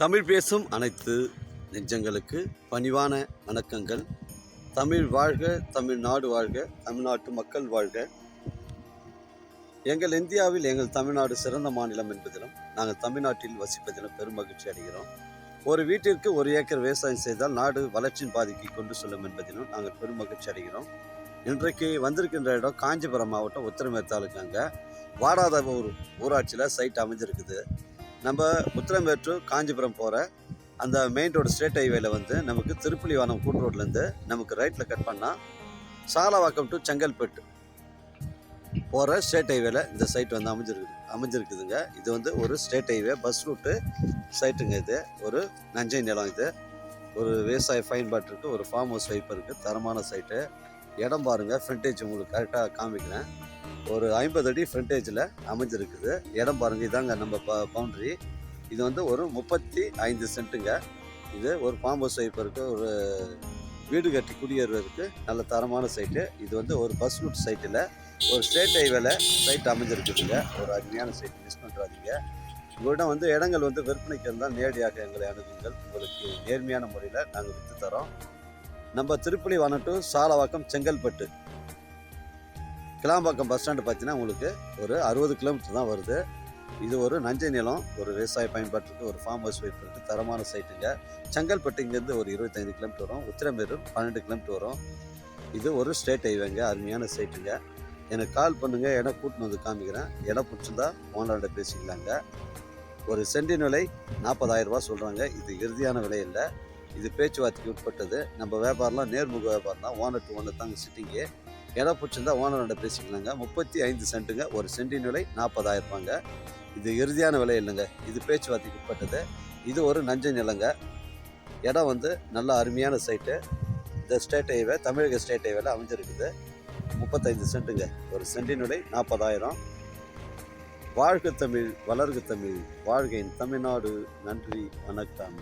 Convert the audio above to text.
தமிழ் பேசும் அனைத்து நெஞ்சங்களுக்கு பணிவான வணக்கங்கள். தமிழ் வாழ்க தமிழ்நாடு வாழ்க தமிழ்நாட்டு மக்கள் வாழ்க. எங்கள் இந்தியாவில் எங்கள் தமிழ்நாடு சிறந்த மாநிலம் என்பதிலும் நாங்கள் தமிழ்நாட்டில் வசிப்பதிலும் பெரும் மகிழ்ச்சி அடைகிறோம். ஒரு வீட்டிற்கு ஒரு ஏக்கர் விவசாயம் செய்தால் நாடு வளர்ச்சியின் பாதிக்கு கொண்டு செல்லும் என்பதிலும் நாங்கள் பெரும் மகிழ்ச்சி அடைகிறோம். இன்றைக்கு வந்திருக்கின்ற இடம் காஞ்சிபுரம் மாவட்டம் உத்தரமேத்தாளுக்கு அங்கே வாடாத ஊர் ஊராட்சியில் சைட் அமைஞ்சிருக்குது. நம்ம உத்திரமேற்று காஞ்சிபுரம் போகிற அந்த மெயின் ரோடு ஸ்டேட் ஹைவேல வந்து நமக்கு திருப்புலிவானம் கூட்டு ரோட்லேருந்து நமக்கு ரைட்டில் கட் பண்ணால் சாலவாக்கம் டு செங்கல்பட்டு போகிற ஸ்டேட் ஹைவேல இந்த சைட் வந்து அமைஞ்சிருக்கு அமைஞ்சிருக்குதுங்க. இது வந்து ஒரு ஸ்டேட் ஹைவே பஸ் ரூட்டு சைட்டுங்க இது. ஒரு நஞ்சை நிலம் இது. ஒரு விவசாய பயன்பாட்டு இருக்குது ஒரு ஃபார்ம் ஹவுஸ் வைப்பு இருக்குது தரமான சைட்டு இடம் பாருங்கள் ஃப்ரண்டேஜ் உங்களுக்கு கரெக்டாக காமிக்கிறேன். ஒரு ஐம்பது அடி ஃப்ரண்டேஜில் அமைஞ்சிருக்குது. இடம் பாருங்கள் இதாங்க நம்ம ப பவுண்ட்ரி இது வந்து ஒரு முப்பத்தி ஐந்து சென்ட்டுங்க. இது ஒரு ஃபார்ம் ஹவுஸ் இருக்குது ஒரு வீடு கட்டி குடியேறுவதற்கு நல்ல தரமான சைட்டு இது வந்து ஒரு பஸ் ரூட் சைட்டில் ஒரு ஸ்டேட் ஹைவேல சைட் அமைஞ்சிருக்குதுங்க. ஒரு அருமையான சைட் மிஸ் பண்ணுறாதீங்க உங்களிடம் வந்து இடங்கள் வந்து விற்பனைக்கு இருந்தால் நேரடியாக எங்களை அணுகுங்கள். உங்களுக்கு நேர்மையான முறையில் நாங்கள் விற்று தரோம். நம்ம திருப்பலி வனம் சாலவாக்கம் செங்கல்பட்டு. கிளாம்பாக்கம் பஸ் ஸ்டாண்டு பார்த்தீங்கன்னா உங்களுக்கு ஒரு அறுபது கிலோமீட்டர் தான் வருது. இது ஒரு நஞ்சை நிலம் ஒரு விவசாய பயன்பாட்டுக்கு ஒரு ஃபார்ம் ஹவுஸ் வைப் இருக்குது தரமான சைட்டுங்க செங்கல்பட்டு இங்கேருந்து ஒரு இருபத்தைந்து கிலோமீட்டர் வரும். உத்திரமேரூர் பன்னெண்டு கிலோமீட்டர் வரும். இது ஒரு ஸ்டேட் ஹைவேங்க அருமையான சைட்டுங்க எனக்கு கால் பண்ணுங்கள் இடம் கூட்டின்னு வந்து காமிக்கிறேன். இடம் பிடிச்சிருந்தா ஓனர்கிட்ட பேசிக்கலாங்க. ஒரு சென்டின் விலை நாற்பதாயிரரூபா சொல்கிறாங்க இது இறுதியான விலை இல்லை. இது பேச்சுவார்த்தைக்கு உட்பட்டது. நம்ம வியாபாரம்லாம் நேர்முக வியாபாரம் தான் ஓனர் டு ஓனர் தாங்க சிட்டிங்கு இடம் பிடிச்சிருந்தா ஓனர்கிட்ட பேசிக்கலாங்க. முப்பத்தி ஐந்து சென்ட்டுங்க. ஒரு சென்டின் விலை நாற்பதாயிரம் ரூபாங்க இது இறுதியான விலை இல்லைங்க. இது பேச்சுவார்த்தைக்கு உட்பட்டது. இது ஒரு நஞ்ச நிலங்க. இடம் வந்து நல்ல அருமையான சைட்டு இந்த ஸ்டேட் ஹைவே தமிழக ஸ்டேட் ஹைவேல அமைஞ்சிருக்குது. முப்பத்தைந்து சென்ட்டுங்க. ஒரு சென்டின் விலை நாற்பதாயிரம். வாழ்க தமிழ் வளர்க தமிழ். வாழ்கையின் தமிழ்நாடு. நன்றி வணக்கம்.